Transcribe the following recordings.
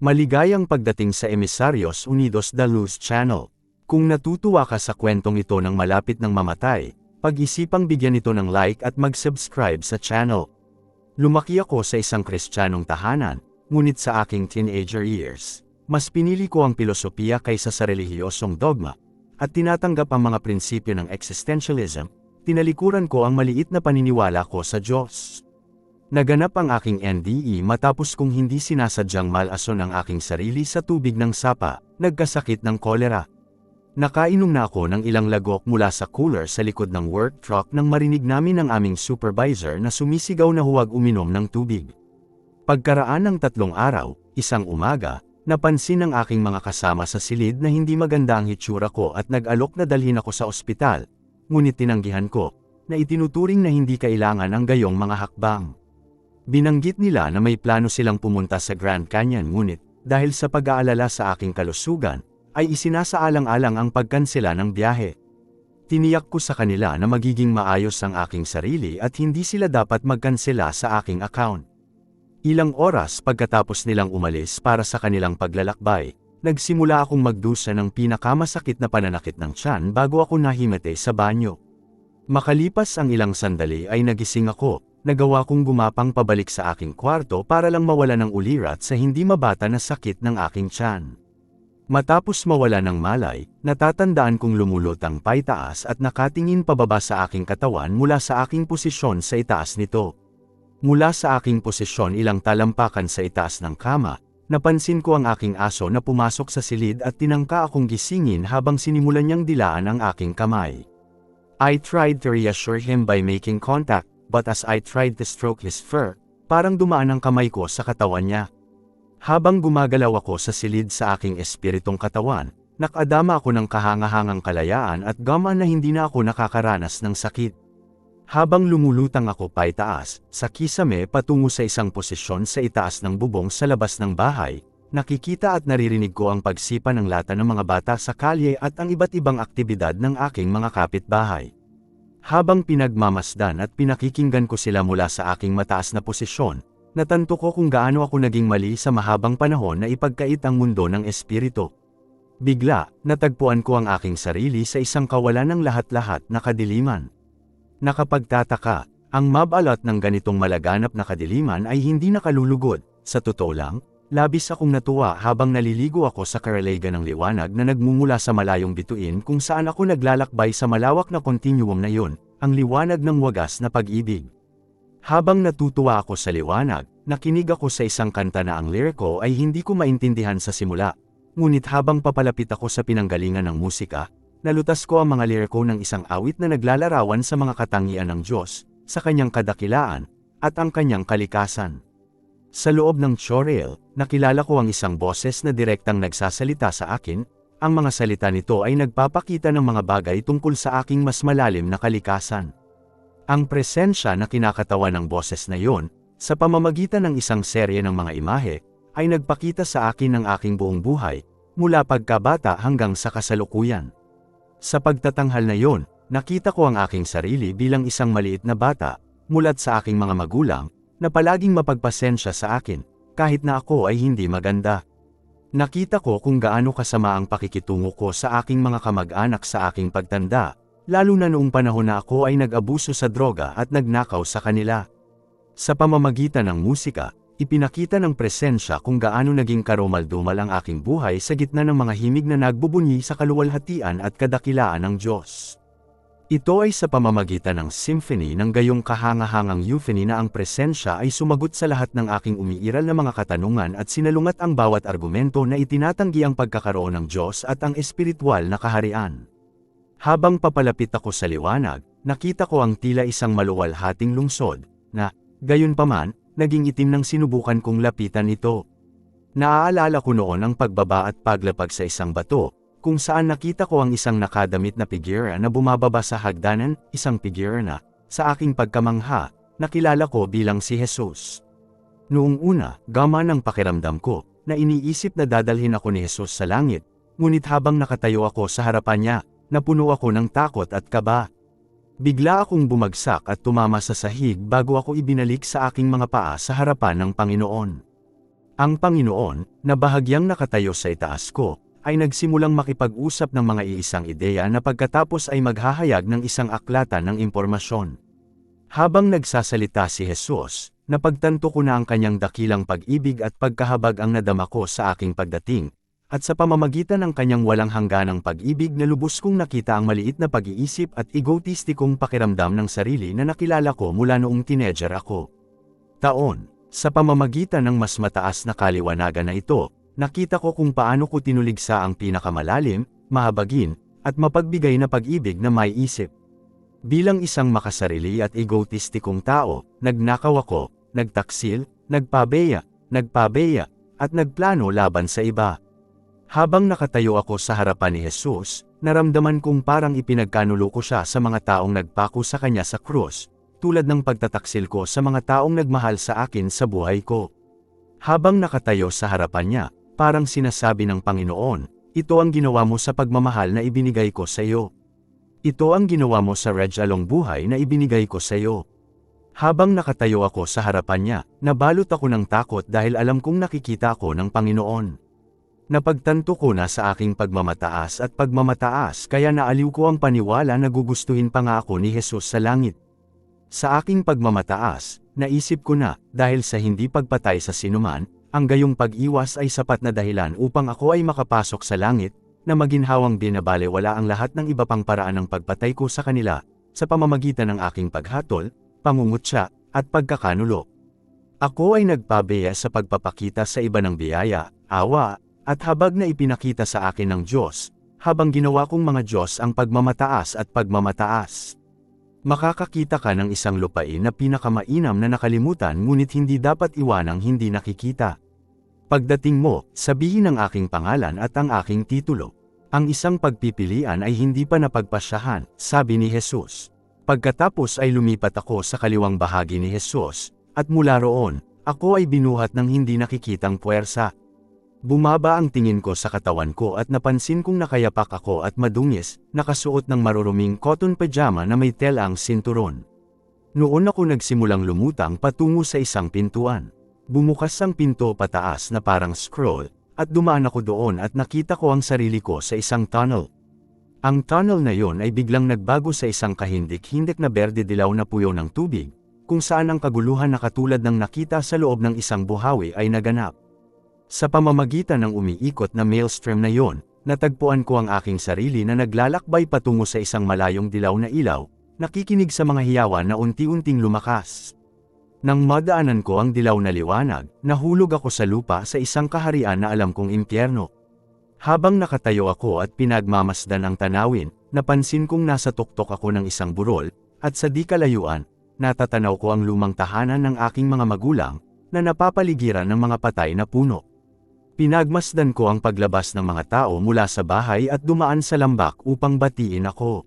Maligayang pagdating sa Emisarios Unidos da Luz Channel. Kung natutuwa ka sa kwentong ito ng malapit ng mamatay, pag-isipang bigyan ito ng like at mag-subscribe sa channel. Lumaki ako sa isang kristyanong tahanan, ngunit sa aking teenager years, mas pinili ko ang pilosopiya kaysa sa relihiyosong dogma, at tinatanggap ang mga prinsipyo ng existentialism, tinalikuran ko ang maliit na paniniwala ko sa Diyos. Naganap ang aking NDE matapos kong hindi sinasadyang malason ang aking sarili sa tubig ng sapa, nagkasakit ng kolera. Nakainom na ako ng ilang lagok mula sa cooler sa likod ng work truck nang marinig namin ng aming supervisor na sumisigaw na huwag uminom ng tubig. Pagkaraan ng tatlong araw, isang umaga, napansin ng aking mga kasama sa silid na hindi maganda ang hitsura ko at nag-alok na dalhin ako sa ospital, ngunit tinanggihan ko, na itinuturing na hindi kailangan ang gayong mga hakbang. Binanggit nila na may plano silang pumunta sa Grand Canyon ngunit, dahil sa pag-aalala sa aking kalusugan, ay isinasaalang-alang ang pagkansela ng biyahe. Tiniyak ko sa kanila na magiging maayos ang aking sarili at hindi sila dapat magkansela sa aking account. Ilang oras pagkatapos nilang umalis para sa kanilang paglalakbay, nagsimula akong magdusa ng pinakamasakit na pananakit ng tiyan bago ako nahimate sa banyo. Makalipas ang ilang sandali ay nagising ako, nagawa kong gumapang pabalik sa aking kwarto para lang mawala ng ulirat sa hindi mabata na sakit ng aking tiyan. Matapos mawala ng malay, natatandaan kong lumulot ang paitaas at nakatingin pababa sa aking katawan mula sa aking posisyon sa itaas nito. Mula sa aking posisyon ilang talampakan sa itaas ng kama, napansin ko ang aking aso na pumasok sa silid at tinangka akong gisingin habang sinimulan niyang dilaan ang aking kamay. I tried to reassure him by making contact, but as I tried to stroke his fur, parang dumaan ang kamay ko sa katawan niya. Habang gumagalaw ako sa silid sa aking espiritong katawan, nakadama ako ng kahangahangang kalayaan at gaman na hindi na ako nakakaranas ng sakit. Habang lumulutang ako pa itaas, sa kisame patungo sa isang posisyon sa itaas ng bubong sa labas ng bahay, nakikita at naririnig ko ang pagsipa ng lata ng mga bata sa kalye at ang iba't ibang aktibidad ng aking mga kapitbahay. Habang pinagmamasdan at pinakikinggan ko sila mula sa aking mataas na posisyon, natanto ko kung gaano ako naging mali sa mahabang panahon na ipagkait ang mundo ng espiritu. Bigla, natagpuan ko ang aking sarili sa isang kawalan ng lahat-lahat na kadiliman. Nakapagtataka, ang mabalot ng ganitong malaganap na kadiliman ay hindi nakalulugod, sa totoo lang, Labis akong natuwa habang naliligo ako sa karalega ng liwanag na nagmumula sa malayong bituin kung saan ako naglalakbay sa malawak na kontinuum na yun, ang liwanag ng wagas na pag-ibig. Habang natutuwa ako sa liwanag, nakinig ako sa isang kanta na ang liriko ay hindi ko maintindihan sa simula. Ngunit habang papalapit ako sa pinanggalingan ng musika, nalutas ko ang mga liriko ng isang awit na naglalarawan sa mga katangian ng Diyos, sa kanyang kadakilaan, at ang kanyang kalikasan. Sa loob ng chorale, nakilala ko ang isang boses na direktang nagsasalita sa akin, ang mga salita nito ay nagpapakita ng mga bagay tungkol sa aking mas malalim na kalikasan. Ang presensya na kinakatawa ng boses na yon, sa pamamagitan ng isang serye ng mga imahe, ay nagpakita sa akin ng aking buong buhay, mula pagkabata hanggang sa kasalukuyan. Sa pagtatanghal na yon, nakita ko ang aking sarili bilang isang maliit na bata, mulat sa aking mga magulang, na palaging mapagpasensya sa akin, kahit na ako ay hindi maganda. Nakita ko kung gaano kasama ang pakikitungo ko sa aking mga kamag-anak sa aking pagtanda, lalo na noong panahon na ako ay nag-abuso sa droga at nagnakaw sa kanila. Sa pamamagitan ng musika, ipinakita ng presensya kung gaano naging karumaldumal ang aking buhay sa gitna ng mga himig na nagbubunyi sa kaluwalhatian at kadakilaan ng Diyos. Ito ay sa pamamagitan ng symphony ng gayong kahangahangang euphony na ang presensya ay sumagot sa lahat ng aking umiiral na mga katanungan at sinalungat ang bawat argumento na itinatanggi ang pagkakaroon ng Diyos at ang espiritual na kaharian. Habang papalapit ako sa liwanag, nakita ko ang tila isang maluwalhating lungsod, na, gayon paman, naging itim ng sinubukan kong lapitan ito. Naaalala ko noon ang pagbaba at paglapag sa isang bato, kung saan nakita ko ang isang nakadamit na figura na bumababa sa hagdanan, isang figura na, sa aking pagkamangha, nakilala ko bilang si Jesus. Noong una, gama ng pakiramdam ko, na iniisip na dadalhin ako ni Jesus sa langit, ngunit habang nakatayo ako sa harapan niya, napuno ako ng takot at kaba. Bigla akong bumagsak at tumama sa sahig bago ako ibinalik sa aking mga paa sa harapan ng Panginoon. Ang Panginoon, na bahagyang nakatayo sa itaas ko, ay nagsimulang makipag-usap ng mga iisang ideya na pagkatapos ay maghahayag ng isang aklatan ng impormasyon. Habang nagsasalita si Jesus, napagtanto ko na ang kanyang dakilang pag-ibig at pagkahabag ang nadama ko sa aking pagdating, at sa pamamagitan ng kanyang walang hangganang pag-ibig na lubos kong nakita ang maliit na pag-iisip at egotistikong pakiramdam ng sarili na nakilala ko mula noong teenager ako. Taon, sa pamamagitan ng mas mataas na kaliwanagan na ito, nakita ko kung paano ko tinuligsa ang pinakamalalim, mahabagin, at mapagbigay na pag-ibig na may isip. Bilang isang makasarili at egotistikong tao, nagnakaw ako, nagtaksil, nagpabeya, nagpabeya, at nagplano laban sa iba. Habang nakatayo ako sa harapan ni Jesus, naramdaman kong parang ipinagkanulo ko siya sa mga taong nagpako sa kanya sa krus, tulad ng pagtataksil ko sa mga taong nagmahal sa akin sa buhay ko. Habang nakatayo sa harapan niya, parang sinasabi ng Panginoon, ito ang ginawa mo sa pagmamahal na ibinigay ko sa iyo. Ito ang ginawa mo sa redyalong buhay na ibinigay ko sa iyo. Habang nakatayo ako sa harapan niya, nabalot ako ng takot dahil alam kong nakikita ako ng Panginoon. Napagtanto ko na sa aking pagmamataas at pagmamataas kaya naaliw ko ang paniwala na gugustuhin pa nga ako ni Jesus sa langit. Sa aking pagmamataas, naisip ko na, dahil sa hindi pagpatay sa sinuman, ang gayong pag-iwas ay sapat na dahilan upang ako ay makapasok sa langit, na maginhawang binabalewala ang lahat ng iba pang paraan ng pagpatay ko sa kanila, sa pamamagitan ng aking paghatol, pangungutya, at pagkakanulo. Ako ay nagpabeya sa pagpapakita sa iba ng biyaya, awa, at habag na ipinakita sa akin ng Diyos, habang ginawa kong mga Diyos ang pagmamataas at pagmamataas. Makakakita ka ng isang lupain na pinakamainam na nakalimutan ngunit hindi dapat iwanang hindi nakikita. Pagdating mo, sabihin ang aking pangalan at ang aking titulo. Ang isang pagpipilian ay hindi pa napagpasyahan, sabi ni Jesus. Pagkatapos ay lumipat ako sa kaliwang bahagi ni Jesus, at mula roon, ako ay binuhat ng hindi nakikitang puwersa. Bumaba ang tingin ko sa katawan ko at napansin kong nakayapak ako at madungis, nakasuot ng maruruming cotton pajama na may telang sinturon. Noon ako nagsimulang lumutang patungo sa isang pintuan. Bumukas ang pinto pataas na parang scroll, at dumaan ako doon at nakita ko ang sarili ko sa isang tunnel. Ang tunnel na yon ay biglang nagbago sa isang kahindik-hindik na berde dilaw na puyo ng tubig, kung saan ang kaguluhan na katulad ng nakita sa loob ng isang buhawi ay naganap. Sa pamamagitan ng umiikot na maelstrom na yon, natagpuan ko ang aking sarili na naglalakbay patungo sa isang malayong dilaw na ilaw, nakikinig sa mga hiyawan na unti-unting lumakas. Nang madaanan ko ang dilaw na liwanag, nahulog ako sa lupa sa isang kaharian na alam kong impyerno. Habang nakatayo ako at pinagmamasdan ang tanawin, napansin kong nasa tuktok ako ng isang burol, at sa di kalayuan, natatanaw ko ang lumang tahanan ng aking mga magulang, na napapaligiran ng mga patay na puno. Pinagmasdan ko ang paglabas ng mga tao mula sa bahay at dumaan sa lambak upang batiin ako.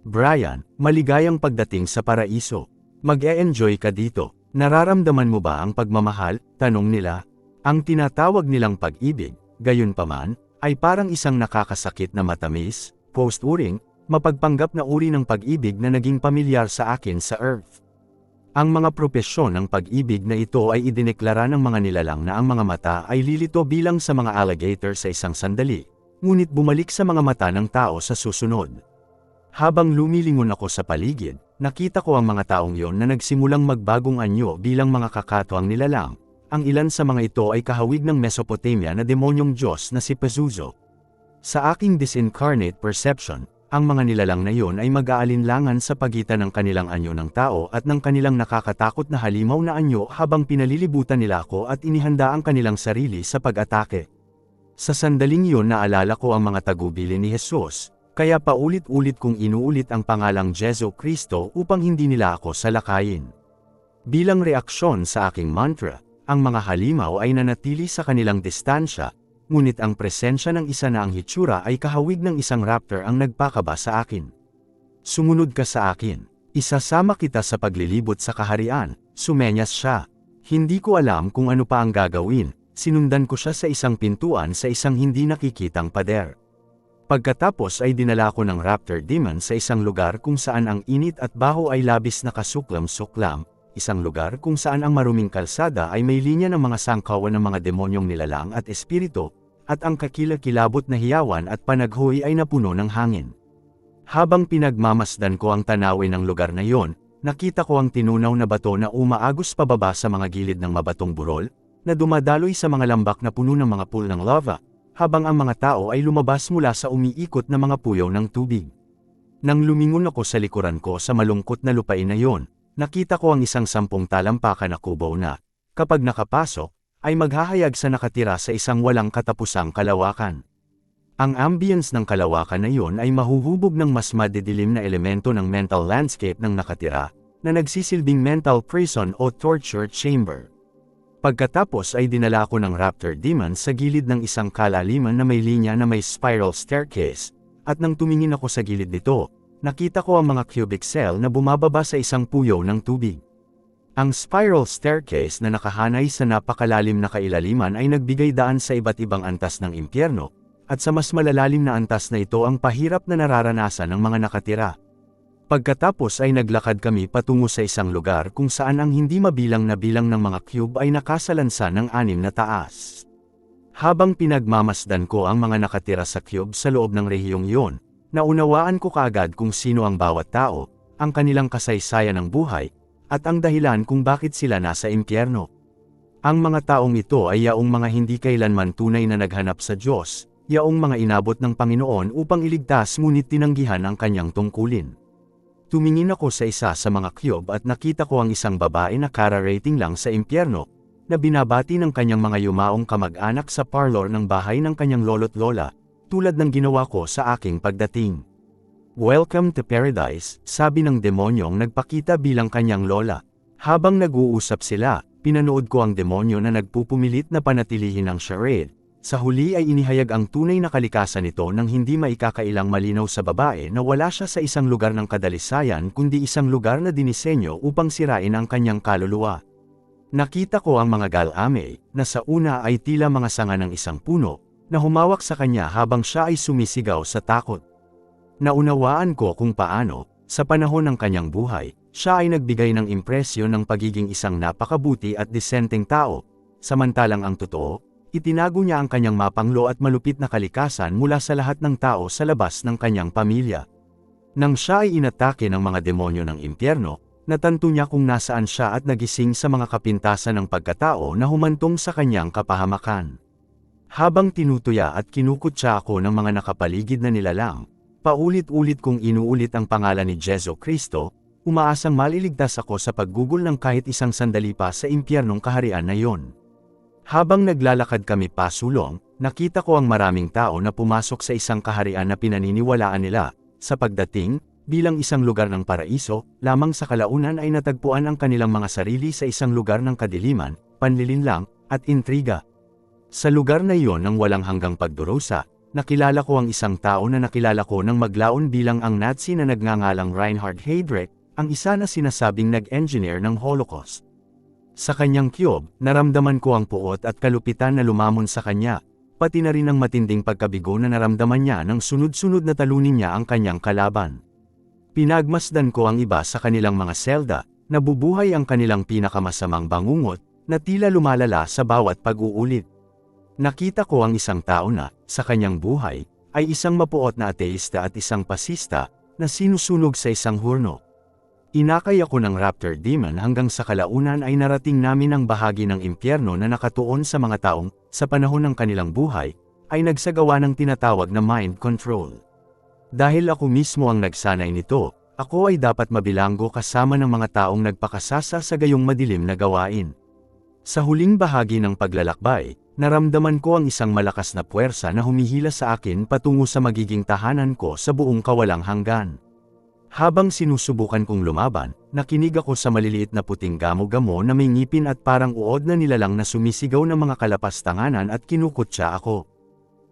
Brian, maligayang pagdating sa paraiso. Mag-e-enjoy ka dito. Nararamdaman mo ba ang pagmamahal? Tanong nila. Ang tinatawag nilang pag-ibig, gayon paman, ay parang isang nakakasakit na matamis, post-uring, mapagpanggap na uri ng pag-ibig na naging pamilyar sa akin sa Earth. Ang mga propesyon ng pag-ibig na ito ay idineklara ng mga nilalang na ang mga mata ay lilito bilang sa mga alligator sa isang sandali, ngunit bumalik sa mga mata ng tao sa susunod. Habang lumilingon ako sa paligid, nakita ko ang mga taong yon na nagsimulang magbagong anyo bilang mga kakatwang nilalang. Ang ilan sa mga ito ay kahawig ng Mesopotamia na demonyong Diyos na si Pazuzu. Sa aking disincarnate perception, ang mga nilalang na iyon ay mag-aalinlangan sa pagitan ng kanilang anyo ng tao at ng kanilang nakakatakot na halimaw na anyo habang pinalilibutan nila ako at inihanda ang kanilang sarili sa pag-atake. Sa sandaling iyon naalala ko ang mga tagubili ni Jesus, kaya paulit-ulit kong inuulit ang pangalang Jesu Kristo upang hindi nila ako salakayin. Bilang reaksyon sa aking mantra, ang mga halimaw ay nanatili sa kanilang distansya, ngunit ang presensya ng isa na ang hitsura ay kahawig ng isang raptor ang nagpakaba sa akin. Sumunod ka sa akin. Isasama kita sa paglilibot sa kaharian, sumenyas siya. Hindi ko alam kung ano pa ang gagawin, sinundan ko siya sa isang pintuan sa isang hindi nakikitang pader. Pagkatapos ay dinala ko ng raptor demon sa isang lugar kung saan ang init at baho ay labis na kasuklam-suklam, isang lugar kung saan ang maruming kalsada ay may linya ng mga sangkawan ng mga demonyong nilalang at espiritu, at ang kakilakilabot na hiyawan at panaghoy ay napuno ng hangin. Habang pinagmamasdan ko ang tanawin ng lugar na iyon, nakita ko ang tinunaw na bato na umaagos pababa sa mga gilid ng mabatong burol, na dumadaloy sa mga lambak na puno ng mga pool ng lava, habang ang mga tao ay lumabas mula sa umiikot na mga puyaw ng tubig. Nang lumingon ako sa likuran ko sa malungkot na lupain na yon, nakita ko ang isang sampung talampakan na kubaw na, kapag nakapasok, ay maghahayag sa nakatira sa isang walang katapusang kalawakan. Ang ambience ng kalawakan na iyon ay mahuhubog ng mas madidilim na elemento ng mental landscape ng nakatira, na nagsisilbing mental prison o torture chamber. Pagkatapos ay dinala ko ng raptor demon sa gilid ng isang kalaliman na may linya na may spiral staircase, at nang tumingin ako sa gilid nito, nakita ko ang mga cubic cell na bumababa sa isang puyo ng tubig. Ang spiral staircase na nakahanay sa napakalalim na kailaliman ay nagbigay daan sa iba't ibang antas ng impyerno, at sa mas malalalim na antas na ito ang pahirap na nararanasan ng mga nakatira. Pagkatapos ay naglakad kami patungo sa isang lugar kung saan ang hindi mabilang na bilang ng mga cube ay nakasalansan ng anim na taas. Habang pinagmamasdan ko ang mga nakatira sa cube sa loob ng rehiyong iyon, naunawaan ko kaagad kung sino ang bawat tao, ang kanilang kasaysayan ng buhay, at ang dahilan kung bakit sila nasa impyerno. Ang mga taong ito ay yaong mga hindi kailanman tunay na naghanap sa Diyos, yaong mga inabot ng Panginoon upang iligtas ngunit tinanggihan ang kanyang tungkulin. Tumingin ako sa isa sa mga cube at nakita ko ang isang babae na kara-rating lang sa impyerno, na binabati ng kanyang mga yumaong kamag-anak sa parlor ng bahay ng kanyang lolo't lola, tulad ng ginawa ko sa aking pagdating. Welcome to paradise, sabi ng demonyong nagpakita bilang kanyang lola. Habang nag-uusap sila, pinanood ko ang demonyo na nagpupumilit na panatilihin ang charade, sa huli ay inihayag ang tunay na kalikasan nito nang hindi maikakailang malinaw sa babae na wala siya sa isang lugar ng kadalisayan kundi isang lugar na dinisenyo upang sirain ang kanyang kaluluwa. Nakita ko ang mga galame, na sa una ay tila mga sanga ng isang puno, na humawak sa kanya habang siya ay sumisigaw sa takot. Naunawaan ko kung paano, sa panahon ng kanyang buhay, siya ay nagbigay ng impresyon ng pagiging isang napakabuti at disenteng tao, samantalang ang totoo, Itinago niya ang kanyang mapanglo at malupit na kalikasan mula sa lahat ng tao sa labas ng kanyang pamilya. Nang siya ay inatake ng mga demonyo ng impyerno, natanto niya kung nasaan siya at nagising sa mga kapintasan ng pagkatao na humantong sa kanyang kapahamakan. Habang tinutuya at kinukutsa ako ng mga nakapaligid na nilalang, paulit-ulit kong inuulit ang pangalan ni Jesu Kristo, umaasang maliligtas ako sa paggugol ng kahit isang sandali pa sa impyernong kaharian na iyon. Habang naglalakad kami pasulong, nakita ko ang maraming tao na pumasok sa isang kaharian na pinaniniwalaan nila, sa pagdating, bilang isang lugar ng paraiso, lamang sa kalaunan ay natagpuan ang kanilang mga sarili sa isang lugar ng kadiliman, panlilinlang, at intriga. Sa lugar na iyon ng walang hanggang pagdurusa, nakilala ko ang isang tao na nakilala ko nang maglaon bilang ang Nazi na nagngangalang Reinhard Heydrich, ang isa na sinasabing nag-engineer ng Holocaust. Sa kanyang cube, naramdaman ko ang puot at kalupitan na lumamon sa kanya, pati na rin ang matinding pagkabigo na naramdaman niya nang sunod-sunod na talunin niya ang kanyang kalaban. Pinagmasdan ko ang iba sa kanilang mga selda, nabubuhay ang kanilang pinakamasamang bangungot, na tila lumalala sa bawat pag-uulit. Nakita ko ang isang tao na, sa kanyang buhay, ay isang mapuot na ateista at isang pasista, na sinusunog sa isang hurno. Inakay ako ng Raptor Demon hanggang sa kalaunan ay narating namin ang bahagi ng impyerno na nakatuon sa mga taong, sa panahon ng kanilang buhay, ay nagsagawa ng tinatawag na mind control. Dahil ako mismo ang nagsanay nito, ako ay dapat mabilanggo kasama ng mga taong nagpakasasa sa gayong madilim na gawain. Sa huling bahagi ng paglalakbay, naramdaman ko ang isang malakas na puwersa na humihila sa akin patungo sa magiging tahanan ko sa buong kawalang hanggan. Habang sinusubukan kong lumaban, nakinig ako sa maliliit na puting gamo-gamo na may ngipin at parang uod na nilalang na sumisigaw ng mga kalapastanganan at kinukutsa ako.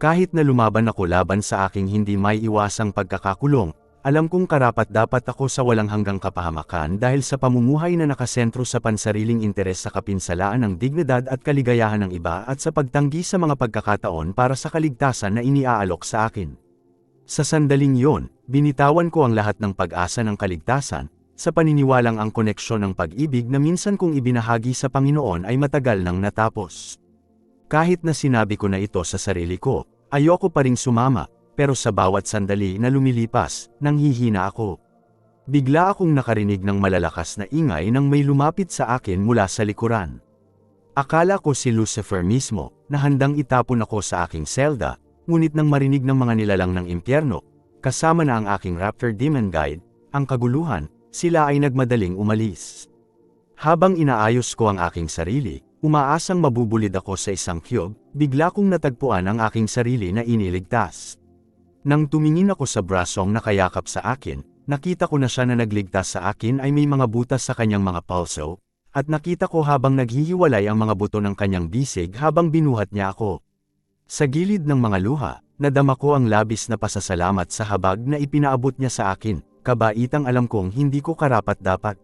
Kahit na lumaban ako laban sa aking hindi may iwasang pagkakakulong, alam kong karapat dapat ako sa walang hanggang kapahamakan dahil sa pamumuhay na nakasentro sa pansariling interes sa kapinsalaan ng dignidad at kaligayahan ng iba at sa pagtanggi sa mga pagkakataon para sa kaligtasan na iniaalok sa akin. Sa sandaling yon, binitawan ko ang lahat ng pag-asa ng kaligtasan, sa paniniwalang ang koneksyon ng pag-ibig na minsan kong ibinahagi sa Panginoon ay matagal nang natapos. Kahit na sinabi ko na ito sa sarili ko, ayoko pa ring sumama, pero sa bawat sandali na lumilipas, nanghihina ako. Bigla akong nakarinig ng malalakas na ingay nang may lumapit sa akin mula sa likuran. Akala ko si Lucifer mismo, na handang itapon ako sa aking selda, ngunit nang marinig ng mga nilalang ng impyerno, kasama na ang aking Raptor Demon Guide, ang kaguluhan, sila ay nagmadaling umalis. Habang inaayos ko ang aking sarili, umaasang mabubulid ako sa isang cube, bigla kong natagpuan ang aking sarili na iniligtas. Nang tumingin ako sa brasong nakayakap sa akin, nakita ko na siya na nagligtas sa akin ay may mga butas sa kanyang mga pulso, at nakita ko habang naghihiwalay ang mga buto ng kanyang bisig habang binuhat niya ako. Sa gilid ng mga luha, nadama ko ang labis na pasasalamat sa habag na ipinaabot niya sa akin, kabaitang alam kong hindi ko karapat dapat.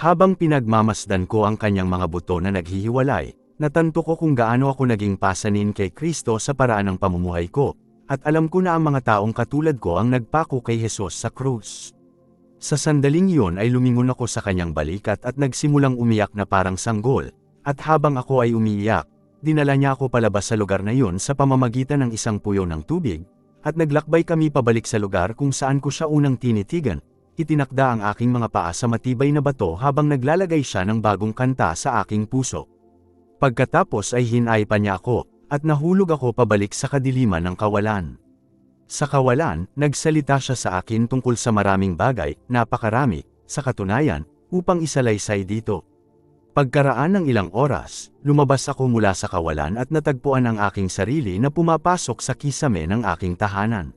Habang pinagmamasdan ko ang kanyang mga buto na naghihiwalay, natanto ko kung gaano ako naging pasanin kay Kristo sa paraan ng pamumuhay ko, at alam ko na ang mga taong katulad ko ang nagpako kay Jesus sa krus. Sa sandaling iyon ay lumingon ako sa kanyang balikat at nagsimulang umiyak na parang sanggol, at habang ako ay umiiyak, dinala niya ako palabas sa lugar na iyon sa pamamagitan ng isang puyo ng tubig, at naglakbay kami pabalik sa lugar kung saan ko siya unang tinitigan, itinakda ang aking mga paa sa matibay na bato habang naglalagay siya ng bagong kanta sa aking puso. Pagkatapos ay hinay pa niya ako, at nahulog ako pabalik sa kadiliman ng kawalan. Sa kawalan, nagsalita siya sa akin tungkol sa maraming bagay, napakarami, sa katunayan, upang isalaysay dito. Pagkaraan ng ilang oras, lumabas ako mula sa kawalan at natagpuan ang aking sarili na pumapasok sa kisame ng aking tahanan.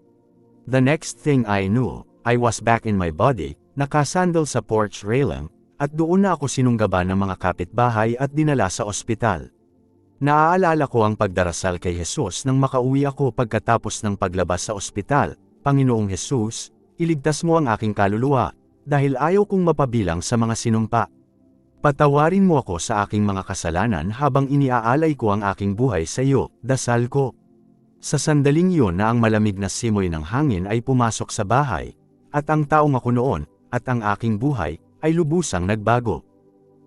The next thing I knew, I was back in my body, nakasandal sa porch railing, at doon na ako sinunggaban ng mga kapitbahay at dinala sa ospital. Naaalala ko ang pagdarasal kay Jesus nang makauwi ako pagkatapos ng paglabas sa ospital. Panginoong Jesus, iligtas mo ang aking kaluluwa, dahil ayaw kong mapabilang sa mga sinumpa. Patawarin mo ako sa aking mga kasalanan habang iniaalay ko ang aking buhay sa iyo, dasal ko. Sa sandaling iyon na ang malamig na simoy ng hangin ay pumasok sa bahay, at ang taong ako noon, at ang aking buhay, ay lubusang nagbago.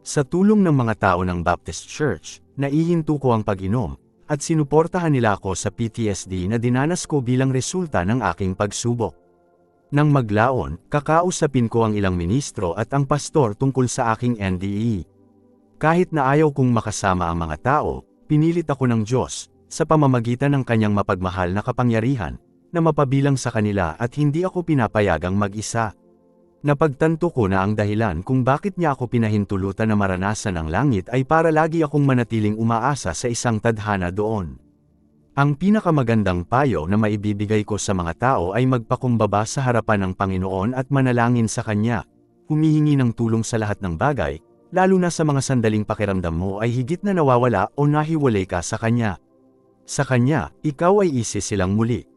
Sa tulong ng mga tao ng Baptist Church, naihinto ko ang pag-inom, at sinuportahan nila ako sa PTSD na dinanas ko bilang resulta ng aking pagsubok. Nang maglaon, kakausapin ko ang ilang ministro at ang pastor tungkol sa aking NDE. Kahit na ayaw kong makasama ang mga tao, pinilit ako ng Diyos, sa pamamagitan ng kanyang mapagmahal na kapangyarihan, na mapabilang sa kanila at hindi ako pinapayagang mag-isa. Napagtanto ko na ang dahilan kung bakit niya ako pinahintulutan na maranasan ang langit ay para lagi akong manatiling umaasa sa isang tadhana doon. Ang pinakamagandang payo na maibibigay ko sa mga tao ay magpakumbaba sa harapan ng Panginoon at manalangin sa Kanya, humihingi ng tulong sa lahat ng bagay, lalo na sa mga sandaling pakiramdam mo ay higit na nawawala o nahiwalay ka sa Kanya. Sa Kanya, ikaw ay isi silang muli.